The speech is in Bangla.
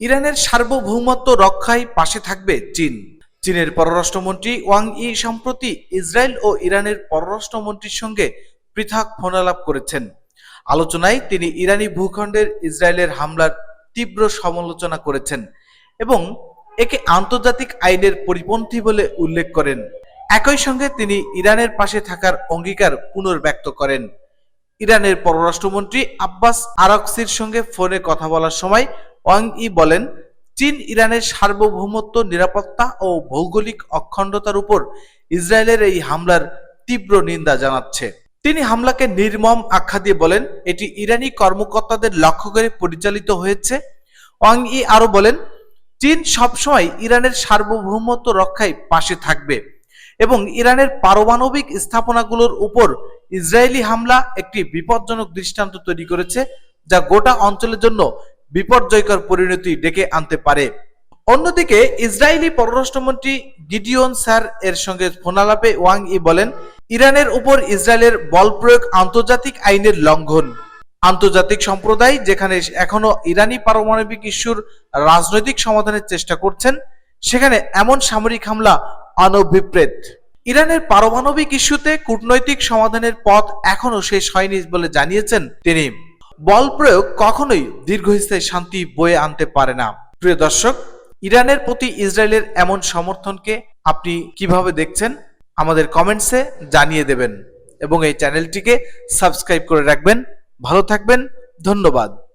ইরানের সার্বভৌমত্ব রক্ষায় পাশে থাকবে চীন। চীনের পররাষ্ট্রমন্ত্রী ওয়াং ই সম্প্রতি ইসরায়েল ও ইরানের পররাষ্ট্রমন্ত্রীর সঙ্গে পৃথক ফোনালাপ করেছেন। আলোচনায় তিনি ইরানি ভূখণ্ডের ইসরায়েলের হামলার তীব্র সমালোচনা করেছেন এবং একে আন্তর্জাতিক আইনের পরিপন্থী বলে উল্লেখ করেন। একই সঙ্গে তিনি ইরানের পাশে থাকার অঙ্গীকার পুনর্ব্যক্ত করেন। ইরানের পররাষ্ট্রমন্ত্রী আব্বাস আরাকসির সঙ্গে ফোনে কথা বলার সময় ওয়াং ই বলেন, চীন ইরানের সার্বভৌমত্ব, নিরাপত্তা ও ভৌগোলিক অখণ্ডতার উপর ইসরায়েলের এই হামলার তীব্র নিন্দা জানাচ্ছে। তিনি হামলাকে নির্মম আখ্যা দিয়ে বলেন, এটি ইরানি কর্মকর্তাদের লক্ষ্য করে পরিচালিত হয়েছে। ওয়াং ই আরও বলেন, চীন সবসময় ইরানের সার্বভৌমত্ব রক্ষায় পাশে থাকবে এবং ইরানের পারমাণবিক স্থাপনাগুলোর উপর ইসরায়েলি হামলা একটি বিপজ্জনক দৃষ্টান্ত তৈরি করেছে, যা গোটা অঞ্চলের জন্য বিপর্যয়কর পরিণতি ডেকে আনতে পারে। অন্যদিকে ইসরায়েলি পররাষ্ট্রমন্ত্রী গিডিওন স্যার এর সঙ্গে ফোনালাপে ওয়াং ই বলেন, ইরানের উপর ইসরায়েলের বল প্রয়োগ আন্তর্জাতিক আইনের লঙ্ঘন। আন্তর্জাতিক সম্প্রদায় যেখানে এখনও ইরানি পারমাণবিক ইস্যুর রাজনৈতিক সমাধানের চেষ্টা করছেন, সেখানে এমন সামরিক হামলা অনভিপ্রেত। ইরানের পারমাণবিক ইস্যুতে কূটনৈতিক সমাধানের পথ এখনও শেষ হয়নি বলে জানিয়েছেন তিনি। বল প্রয়োগ কখনোই দীর্ঘস্থায়ী শান্তি বয়ে আনতে পারে না। প্রিয় দর্শক, ইরানের প্রতি ইসরায়েলের এমন সমর্থনকে আপনি কীভাবে দেখছেন? আমাদের কমেন্টসে জানিয়ে দেবেন এবং এই চ্যানেলটিকে সাবস্ক্রাইব করে রাখবেন। ভালো থাকবেন, ধন্যবাদ।